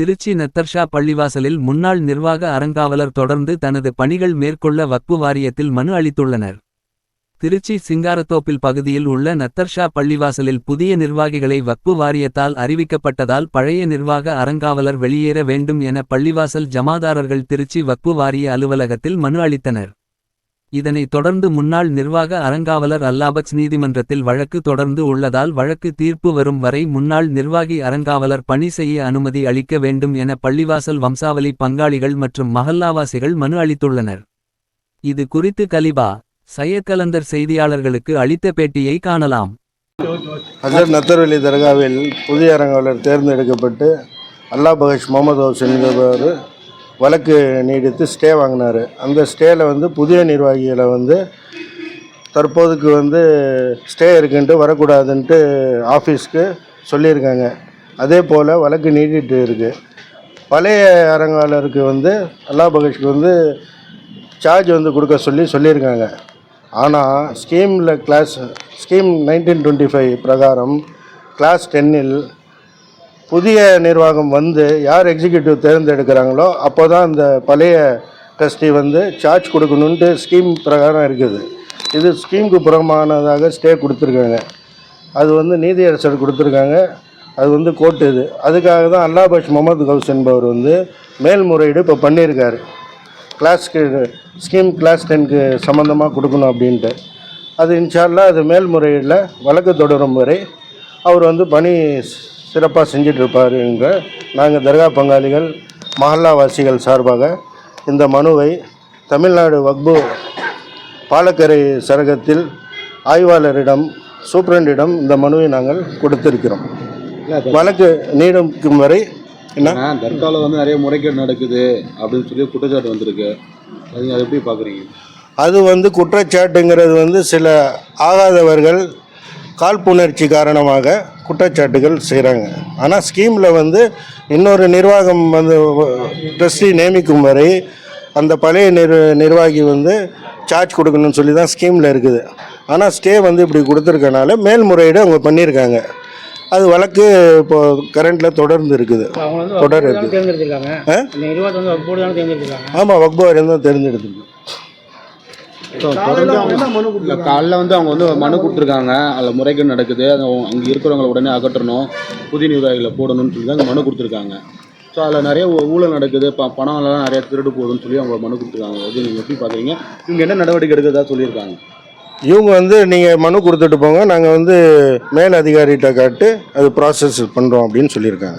திருச்சி நத்தர்ஷா பள்ளிவாசலில் முன்னாள் நிர்வாக அறங்காவலர் தொடர்ந்து தனது பணிகள் மேற்கொள்ள வக்பு வாரியத்தில் மனு அளித்துள்ளனர். திருச்சி சிங்காரத்தோப்பில் பகுதியில் உள்ள நத்தர்ஷா பள்ளிவாசலில் புதிய நிர்வாகிகளை வக்பு வாரியத்தால் அறிவிக்கப்பட்டதால் பழைய நிர்வாக அறங்காவலர் வெளியேற வேண்டும் என பள்ளிவாசல் ஜமாதாரர்கள் திருச்சி வக்பு வாரிய அலுவலகத்தில் மனு அளித்தனர். இதனைத் தொடர்ந்து முன்னாள் நிர்வாக அறங்காவலர் அல்லாபக்ஸ் நீதிமன்றத்தில் வழக்கு தொடர்ந்து உள்ளதால் வழக்கு தீர்ப்பு வரும் வரை முன்னாள் நிர்வாகி அறங்காவலர் பணி செய்ய அனுமதி அளிக்க வேண்டும் என பள்ளிவாசல் வம்சாவளி பங்காளிகள் மற்றும் மஹல்லாவாசிகள் மனு அளித்துள்ளனர். இது குறித்து கலிபா சையத் கலந்தர் செய்தியாளர்களுக்கு அளித்த பேட்டியை காணலாம். ஹசரத் நத்தர்வெளி தர்காவில் புதிய அரங்காவலர் தேர்ந்தெடுக்கப்பட்டு அல்லா பகஷ் முகமது ஹவுசன் என்பவர் வழக்கு நீடித்து ஸ்டே வாங்கினார். அந்த ஸ்டேயில் வந்து புதிய நிர்வாகிகளை வந்து தற்போதுக்கு வந்து ஸ்டே இருக்குன்ட்டு வரக்கூடாதுன்ட்டு ஆஃபீஸ்க்கு சொல்லியிருக்காங்க. அதே போல் வழக்கு நீடிட்டு இருக்குது பழைய அரங்காளருக்கு வந்து அல்லா பகஷ்க்கு வந்து சார்ஜ் வந்து கொடுக்க சொல்லி சொல்லியிருக்காங்க. ஆனால் ஸ்கீமில் class scheme nineteen twenty five பிரகாரம் கிளாஸ் டென்னில் புதிய நிர்வாகம் வந்து யார் எக்ஸிக்யூட்டிவ் தேர்ந்தெடுக்கிறாங்களோ அப்போ தான் இந்த பழைய ட்ரஸ்டி வந்து சார்ஜ் கொடுக்கணுன்ட்டு ஸ்கீம் பிரகாரம் இருக்குது. இது ஸ்கீமுக்கு புறமானதாக ஸ்டே கொடுத்துருக்காங்க. அது வந்து நீதியரசர் கொடுத்துருக்காங்க. அது வந்து கோர்ட் இது. அதுக்காக தான் அல்லாபாஷ் முகமது கவுஸ் என்பவர் வந்து மேல்முறையீடு இப்போ பண்ணியிருக்காரு. கிளாஸ்க்கு ஸ்கீம் கிளாஸ் டென்க்கு சம்மந்தமாக கொடுக்கணும் அப்படின்ட்டு. அது இன்ஷால்லா அது மேல்முறையீடில் வழக்கு தொடரும் வரை அவர் வந்து பணி சிறப்பாக செஞ்சுட்டு இருப்பார் என்ற நாங்கள் தர்கா பங்காளிகள் மஹல்லாவாசிகள் சார்பாக இந்த மனுவை தமிழ்நாடு வக்பு பாலக்கரை சரகத்தில் ஆய்வாளரிடம் சூப்பரண்டிடம் இந்த மனுவை நாங்கள் கொடுத்திருக்கிறோம். வழக்கு நீடிக்கும் வரை என்ன? தர்காவில் வந்து நிறைய முறைகேடு நடக்குது அப்படின்னு சொல்லி குற்றச்சாட்டு வந்திருக்கு. அதை எப்படி பார்க்குறீங்க அது வந்து குற்றச்சாட்டுங்கிறது வந்து சில ஆகாதவர்கள் காழ்ப்புணர்ச்சி காரணமாக குற்றச்சாட்டுகள் செய்கிறாங்க ஆனால் ஸ்கீமில் வந்து இன்னொரு நிர்வாகம் வந்து ட்ரஸ்டி நியமிக்கும் வரை அந்த பழைய நிர் நிர்வாகி வந்து சார்ஜ் கொடுக்கணும்னு சொல்லி தான் ஸ்கீமில் இருக்குது. ஆனால் ஸ்டே வந்து இப்படி கொடுத்துருக்கனால மேல்முறையீடு அவங்க பண்ணியிருக்காங்க. அது வழக்கு இப்போ கரண்ட்டில் தொடர்ந்து இருக்குது. தொடர் இருக்குது. ஆமாம் வக்பவாரியம் தான் தேர்ந்தெடுத்துருக்கு. இல்லை காலைல வந்து அவங்க வந்து மனு கொடுத்துருக்காங்க. அதில் முறைகேடு நடக்குது. அது அங்கே இருக்கிறவங்கள உடனே அகற்றணும். புதிய நிர்வாகிகளை போடணும்னு சொல்லி தான் அந்த மனு கொடுத்துருக்காங்க. ஸோ அதில் நிறைய ஊ- ஊழல் நடக்குது. ப பணம் எல்லாம் நிறைய திருடு போகுதுன்னு சொல்லி அவங்க மனு கொடுத்துருக்காங்க. அது நீங்கள் எப்படி பார்க்குறீங்க இவங்க என்ன நடவடிக்கை எடுக்கிறதா சொல்லியிருக்காங்க. இவங்க வந்து நீங்கள் மனு கொடுத்துட்டு போங்க. நாங்கள் வந்து மேல் அதிகாரிகிட்ட காட்டு அது ப்ராசஸ் பண்ணுறோம் அப்படின்னு சொல்லியிருக்காங்க.